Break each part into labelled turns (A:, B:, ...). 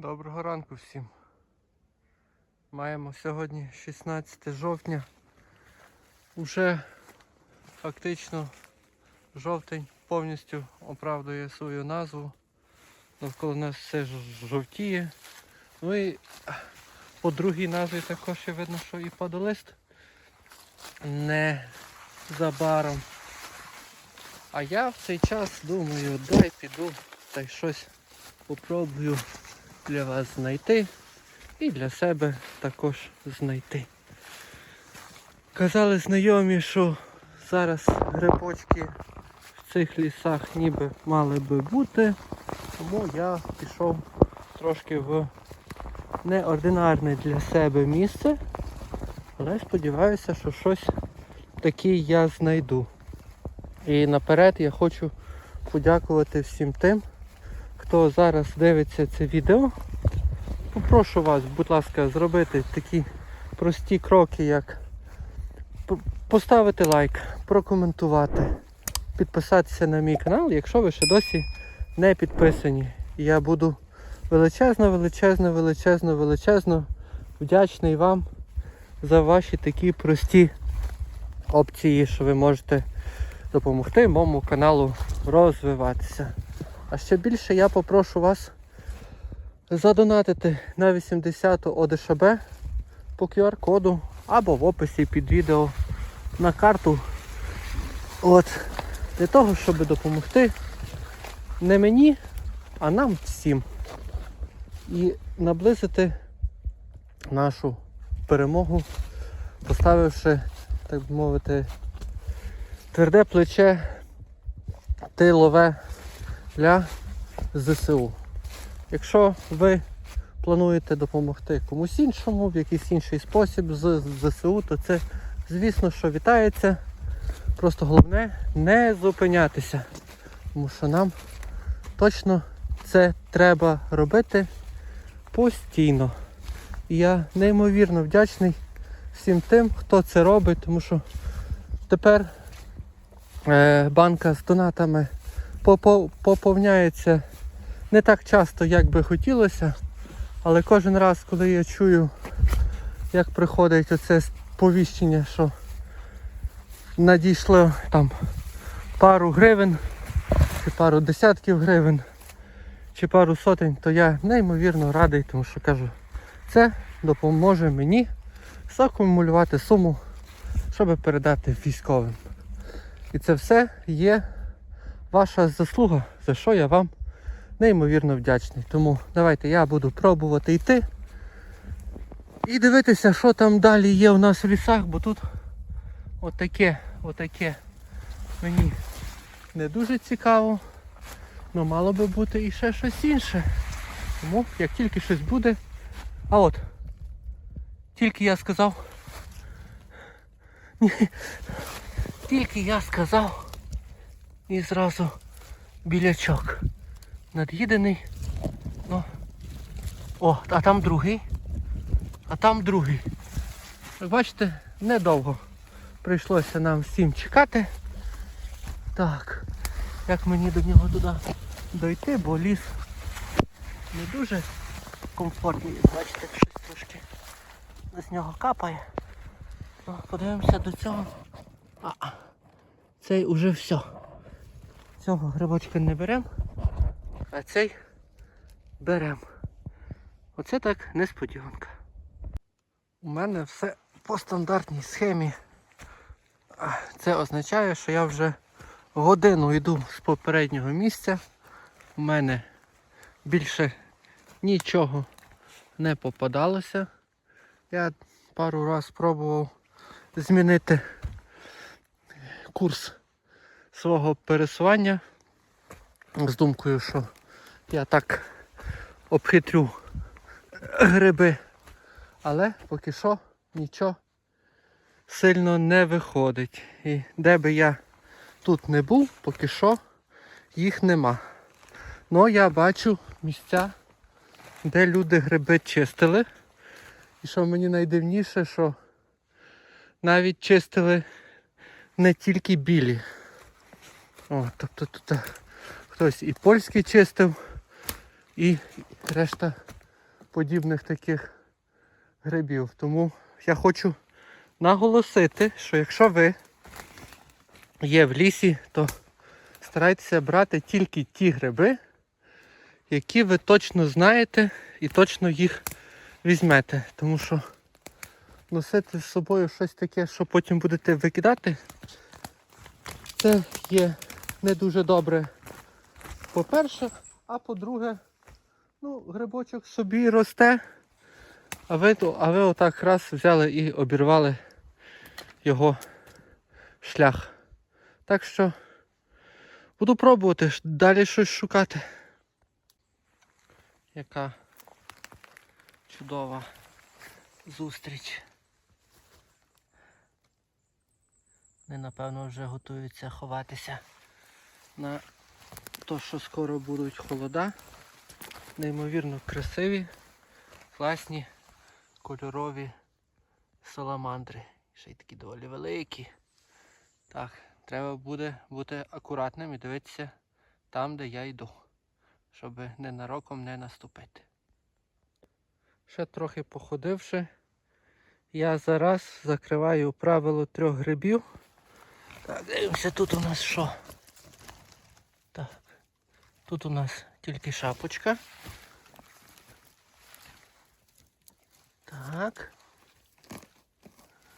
A: Доброго ранку всім. Маємо сьогодні 16 жовтня. Уже фактично жовтень повністю оправдує свою назву. Навколо нас все жовтіє. Ну і по другій назві також є видно, що і падолист не забаром. А я в цей час думаю, дай піду та й щось попробую для вас знайти і для себе також знайти. Казали знайомі, що зараз грибочки в цих лісах ніби мали би бути, тому я пішов трошки в неординарне для себе місце, але сподіваюся, що щось таке я знайду. І наперед я хочу подякувати всім тим, хто зараз дивиться це відео. Попрошу вас, будь ласка, зробити такі прості кроки, як поставити лайк, прокоментувати, підписатися на мій канал, якщо ви ще досі не підписані. Я буду величезно, величезно, величезно, величезно вдячний вам за ваші такі прості опції, що ви можете допомогти моєму каналу розвиватися. А ще більше я попрошу вас задонатити на 80-ту ОДШБ по QR-коду або в описі під відео на карту. От, для того, щоб допомогти не мені, а нам всім. І наблизити нашу перемогу, поставивши, так би мовити, тверде плече тилове для ЗСУ. Якщо ви плануєте допомогти комусь іншому в якийсь інший спосіб з ЗСУ, то це, звісно, що вітається. Просто головне не зупинятися. Тому що нам точно це треба робити постійно. І я неймовірно вдячний всім тим, хто це робить, тому що тепер е, банка з донатами поповняється не так часто, як би хотілося, але кожен раз, коли я чую, як приходить оце сповіщення, що надійшло там пару гривень, чи пару десятків гривень, чи пару сотень, то я неймовірно радий, тому що кажу, це допоможе мені закумулювати суму, щоб передати військовим. І це все є ваша заслуга, за що я вам неймовірно вдячний. Тому давайте я буду пробувати йти і дивитися, що там далі є у нас в лісах, бо тут отаке, отаке мені не дуже цікаво. Ну мало би бути і ще щось інше. Тому як тільки щось буде. А от, тільки я сказав. Ні, тільки я сказав і зразу білячок. Над'їдений. Ну. О, а там другий. А там другий. Як бачите, недовго прийшлося нам всім чекати. Так, як мені до нього туди дойти, бо ліс не дуже комфортний. Як Бачите, щось трошки з нього капає. Ну, подивимося до цього. А, цей уже все. Цього грибочка не беремо, а цей беремо. Оце так несподіванка. У мене все по стандартній схемі. Це означає, що я вже годину йду з попереднього місця. У мене більше нічого не попадалося. Я пару разів спробував змінити курс свого пересування з думкою, що я так обхитрю гриби. Але поки що нічого сильно не виходить. І де би я тут не був, поки що їх нема. Ну я бачу місця, де люди гриби чистили. І що мені найдивніше, що навіть чистили не тільки білі. О, тобто тут е, хтось і польський чистив, і решта подібних таких грибів. Тому я хочу наголосити, що якщо ви є в лісі, то старайтеся брати тільки ті гриби, які ви точно знаєте і точно їх візьмете. Тому що носити з собою щось таке, що потім будете викидати, це є не дуже добре. По-перше, а по-друге, ну, грибочок собі росте, а ви, а ви отак раз взяли і обірвали його шлях. Так що буду пробувати далі щось шукати. Яка чудова зустріч. Вони, напевно, вже готуються ховатися на то, що скоро будуть холода. Неймовірно красиві, класні, кольорові саламандри. Ще й такі доволі великі. Так, треба буде бути акуратним і дивитися там, де я йду, щоб ненароком не наступити. Ще трохи походивши, я зараз закриваю правило трьох грибів. Так, дивимося, тут у нас що? Тут у нас тільки шапочка. Так.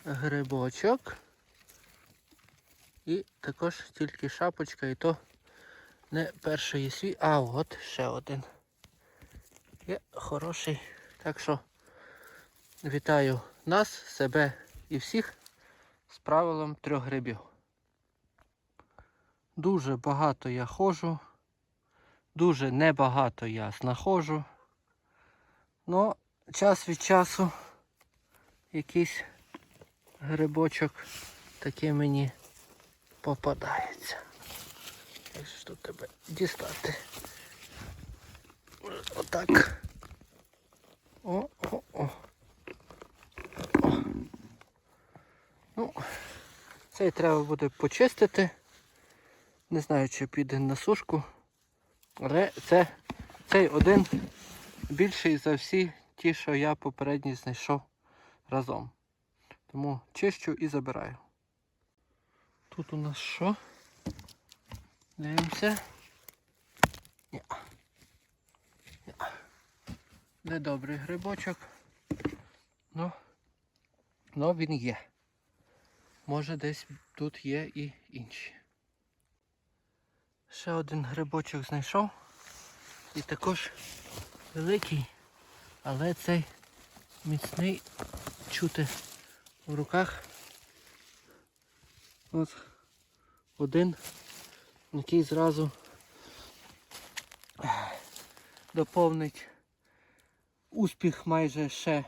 A: Грибочок. І також тільки шапочка, і то не перший свій. А, от ще один. Є хороший. Так що вітаю нас, себе і всіх з правилом трьох грибів. Дуже багато я ходжу, дуже небагато я знаходжу. Но час від часу якийсь грибочок такий мені попадається. Як ж тут тебе дістати? Отак. О, о, о. О. Ну, цей треба буде почистити. Не знаю, чи піде на сушку. Але це цей один більший за всі ті, що я попередні знайшов разом. Тому чищу і забираю. Тут у нас що? Дивимося. Недобрий грибочок. Ну, ну він є. Може десь тут є і інші. Ще один грибочок знайшов. І також великий, але цей міцний чути в руках. От один, який зразу доповнить успіх майже ще,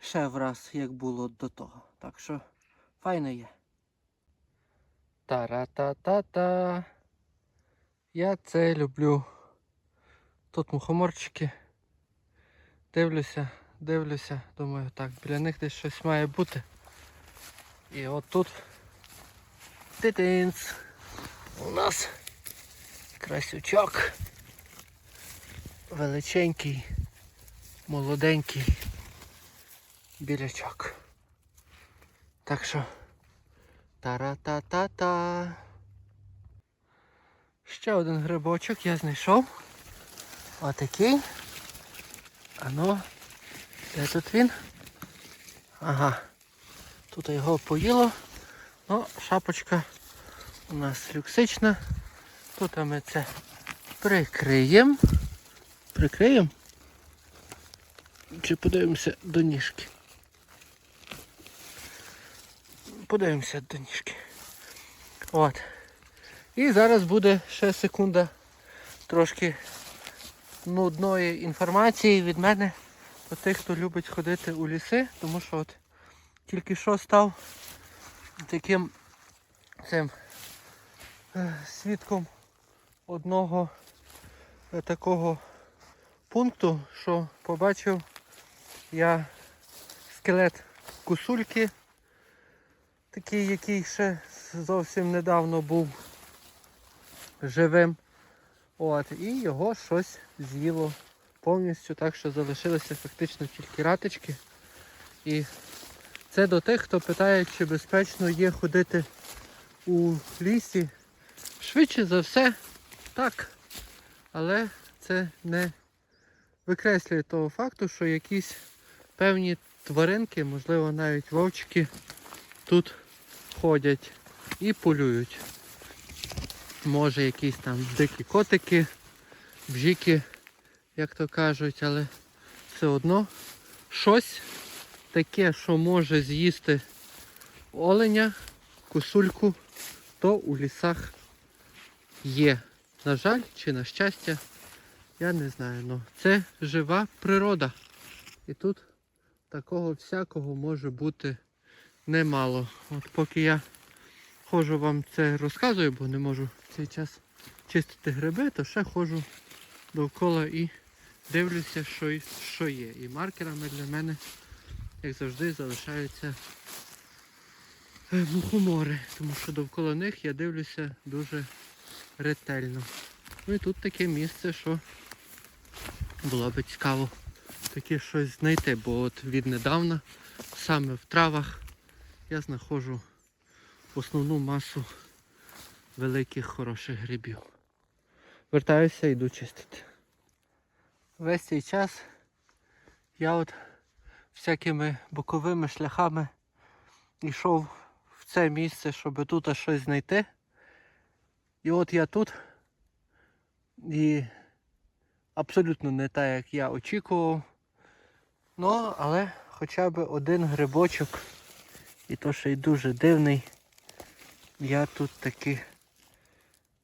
A: ще враз, як було до того. Так що файно є. Та-ра-та-та-та. Я це люблю. Тут мухоморчики. Дивлюся, дивлюся, думаю, так, біля них десь щось має бути. І от тут титинц. У нас красючок. Величенький, молоденький білячок. Так що Та-ра-та-та-та. Ще один грибочок я знайшов. Отакий. Ано, де тут він? Ага. Тут його поїло. Ну, шапочка у нас люксична. Тут ми це прикриємо. Прикриємо. Чи подивимося до ніжки? Подивимося до ніжки. От. І зараз буде ще секунда трошки нудної інформації від мене до тих, хто любить ходити у ліси, тому що от тільки що став таким цим е, свідком одного е, такого пункту, що побачив я скелет кусульки, такий, який ще зовсім недавно був живим. От, і його щось з'їло повністю, так що залишилися фактично тільки ратички. І це до тих, хто питає, чи безпечно є ходити у лісі. Швидше за все, так. Але це не викреслює того факту, що якісь певні тваринки, можливо навіть вовчики, тут ходять і полюють. Може якісь там дикі котики, бжіки, як то кажуть, але все одно щось таке, що може з'їсти оленя, кусульку, то у лісах є. На жаль, чи на щастя, я не знаю. Ну, це жива природа. І тут такого всякого може бути немало. От поки я ходжу вам це розказую, бо не можу цей час чистити гриби, то ще ходжу довкола і дивлюся, що, що є. І маркерами для мене, як завжди, залишаються е, мухомори, тому що довкола них я дивлюся дуже ретельно. Ну і тут таке місце, що було би цікаво таке щось знайти, бо от віднедавна саме в травах я знаходжу основну масу великих хороших грибів. Вертаюся йду чистити. Весь цей час я от всякими боковими шляхами йшов в це місце, щоб тут щось знайти. І от я тут і абсолютно не так, як я очікував. Ну, але хоча б один грибочок, і то ще й дуже дивний, я тут таки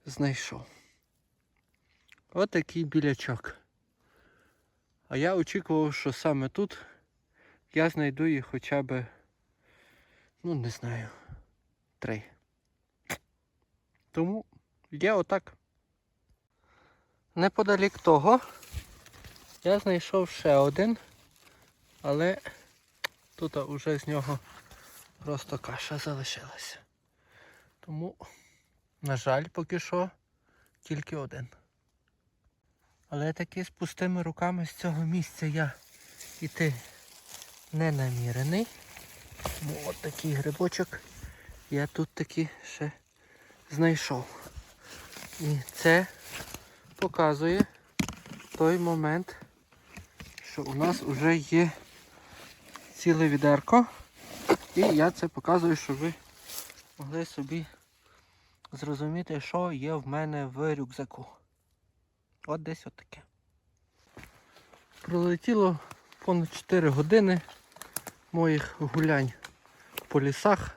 A: знайшов. От такий білячок. А я очікував, що саме тут я знайду їх хоча б, ну не знаю, три. Тому є отак. Неподалік того я знайшов ще один, але тут уже з нього просто каша залишилася. Тому, на жаль, поки що тільки один. Але таки з пустими руками з цього місця я йти не намірений. Тому от такий грибочок я тут таки ще знайшов. І це показує той момент, що у нас вже є ціле відерко. І я це показую, щоб ви могли собі зрозуміти, що є в мене в рюкзаку. От десь от таке. Пролетіло понад 4 години моїх гулянь по лісах.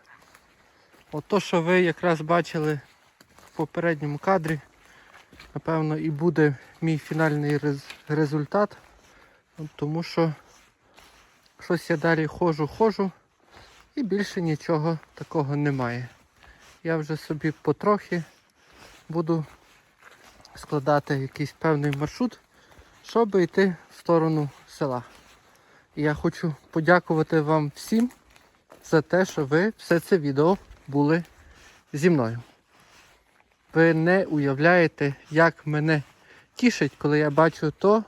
A: Ото, що ви якраз бачили в попередньому кадрі, напевно, і буде мій фінальний рез- результат. Тому що щось я далі ходжу, ходжу і більше нічого такого немає. Я вже собі потрохи буду складати якийсь певний маршрут, щоб йти в сторону села. І я хочу подякувати вам всім за те, що ви все це відео були зі мною. Ви не уявляєте, як мене тішить, коли я бачу то,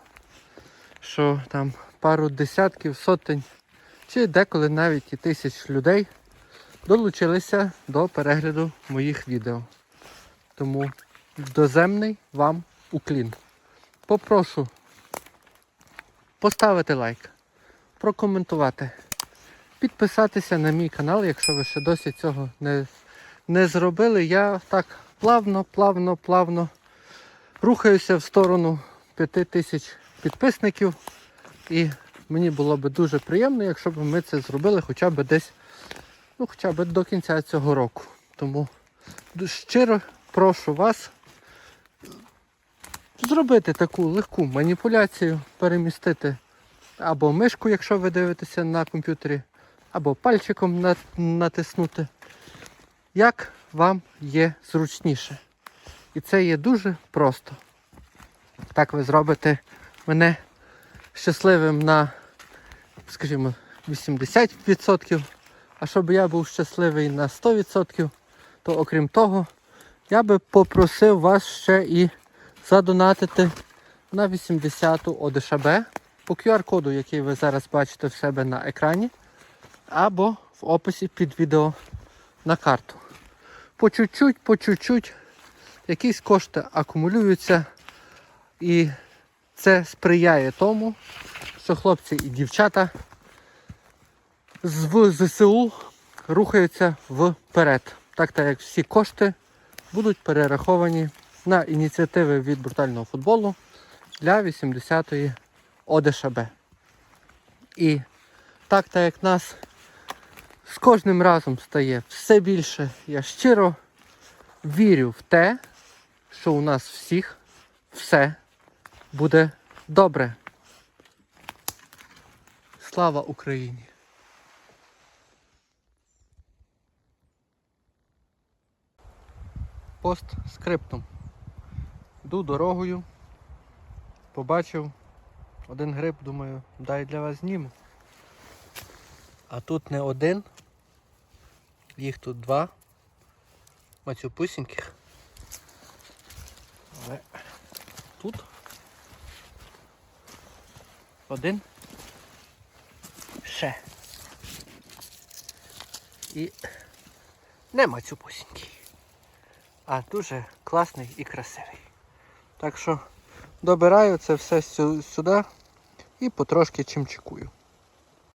A: що там пару десятків, сотень чи деколи навіть і тисяч людей долучилися до перегляду моїх відео. Тому доземний вам уклін. Попрошу поставити лайк, прокоментувати, підписатися на мій канал, якщо ви ще досі цього не, не зробили. Я так плавно, плавно, плавно рухаюся в сторону 5 тисяч підписників. І мені було б дуже приємно, якщо б ми це зробили хоча б десь, ну хоча б до кінця цього року. Тому щиро прошу вас зробити таку легку маніпуляцію, перемістити або мишку, якщо ви дивитеся на комп'ютері, або пальчиком натиснути, як вам є зручніше. І це є дуже просто. Так ви зробите мене щасливим на, скажімо, 80%. А щоб я був щасливий на 100%, то окрім того, я би попросив вас ще і задонатити на 80-ту ОДШБ по QR-коду, який ви зараз бачите в себе на екрані, або в описі під відео на карту. По чуть-чуть, по чуть-чуть якісь кошти акумулюються, і це сприяє тому, що хлопці і дівчата з ЗСУ рухаються вперед. Так так як всі кошти будуть перераховані на ініціативи від брутального футболу для 80-ї ОДШБ. І так так як нас з кожним разом стає все більше, я щиро вірю в те, що у нас всіх все буде добре. Слава Україні! Пост скриптум. Йду дорогою. Побачив один гриб, думаю, дай для вас зніму. А тут не один. Їх тут два. Мацюпусіньких. Але тут один. Ще. І не мацюпусінький. А дуже класний і красивий. Так що добираю це все сюди і потрошки чимчикую.